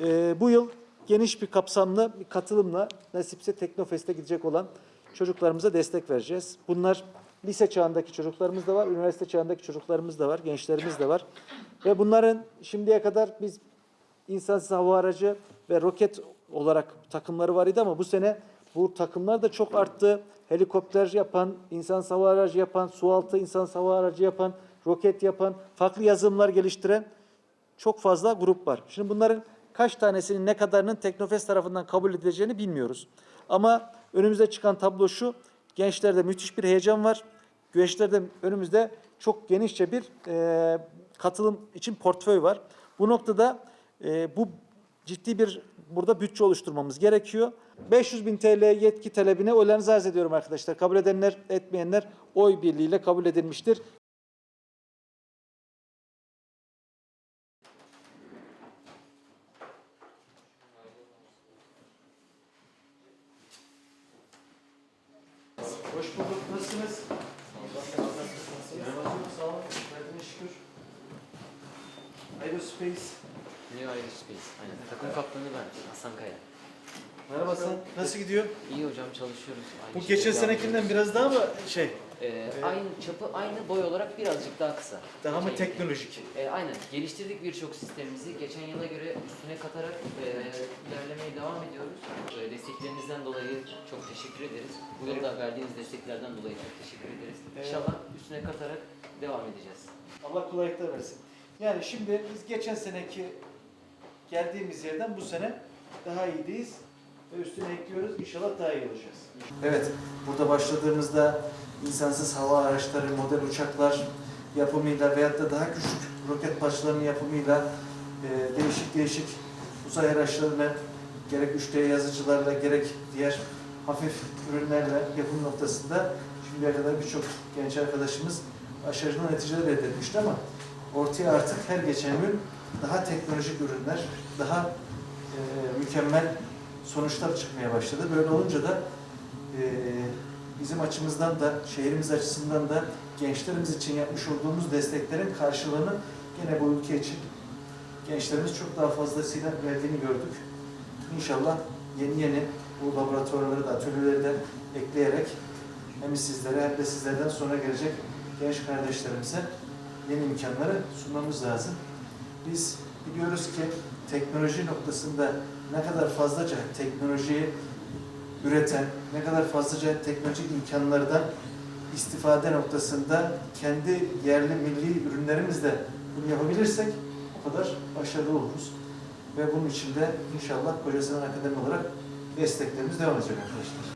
Ee, bu yıl geniş bir kapsamlı bir katılımla nasipse Teknofest'e gidecek olan çocuklarımıza destek vereceğiz. Bunlar lise çağındaki çocuklarımız da var, üniversite çağındaki çocuklarımız da var, gençlerimiz de var. Ve bunların şimdiye kadar biz insansız hava aracı ve roket olarak takımları var idi ama bu sene bu takımlar da çok arttı. Helikopter yapan, insansız hava aracı yapan, sualtı insansız hava aracı yapan, roket yapan, farklı yazılımlar geliştiren çok fazla grup var. Şimdi bunların kaç tanesinin ne kadarının Teknofest tarafından kabul edileceğini bilmiyoruz. Ama önümüze çıkan tablo şu, gençlerde müthiş bir heyecan var. Gençlerde önümüzde çok genişçe bir e, katılım için portföy var. Bu noktada e, bu ciddi bir burada bütçe oluşturmamız gerekiyor. 500 bin TL yetki talebine oylarınızı arz ediyorum arkadaşlar. Kabul edenler, etmeyenler oy birliğiyle kabul edilmiştir. Hoş bulduk. Nasılsınız? Merhaba. Sağ olun. Verdiniz şükür. Aerospace. New Aerospace. Aynen. Takım kaptanı ben. Hasan Kaya. Merhaba sen. Nasıl gidiyor? İyi hocam çalışıyoruz. Aynı Bu şekilde geçen senekinden biraz daha mı şey? Ee, aynı çapı, aynı boy olarak birazcık daha kısa. Daha mı Geçen- teknolojik? Ee, aynen. Geliştirdik birçok sistemimizi. Geçen yıla göre üstüne katarak e, ilerlemeye teşekkür ederiz. Bu yılda verdiğiniz desteklerden dolayı çok teşekkür ederiz. Evet. İnşallah üstüne katarak devam edeceğiz. Allah kolaylıklar versin. Yani şimdi biz geçen seneki geldiğimiz yerden bu sene daha iyiyiz ve üstüne ekliyoruz. İnşallah daha iyi olacağız. Evet, burada başladığımızda insansız hava araçları, model uçaklar yapımıyla veyahut da daha küçük roket parçalarının yapımıyla e, değişik değişik uzay araçlarını gerek 3D yazıcılarla gerek diğer hafif ürünlerle yapım noktasında şimdiye kadar birçok genç arkadaşımız başarılı neticeler elde etmişti ama ortaya artık her geçen gün daha teknolojik ürünler, daha e, mükemmel sonuçlar çıkmaya başladı. Böyle olunca da e, bizim açımızdan da, şehrimiz açısından da gençlerimiz için yapmış olduğumuz desteklerin karşılığını gene bu ülke için gençlerimiz çok daha fazlasıyla verdiğini gördük. İnşallah yeni yeni bu laboratuvarları da, atölyeleri de ekleyerek hem sizlere hem de sizlerden sonra gelecek genç kardeşlerimize yeni imkanları sunmamız lazım. Biz biliyoruz ki teknoloji noktasında ne kadar fazlaca teknolojiyi üreten, ne kadar fazlaca teknolojik imkanlardan istifade noktasında kendi yerli milli ürünlerimizle bunu yapabilirsek o kadar başarılı oluruz. Ve bunun için de inşallah Kocasinan Akademi olarak desteklerimiz devam edecek arkadaşlar.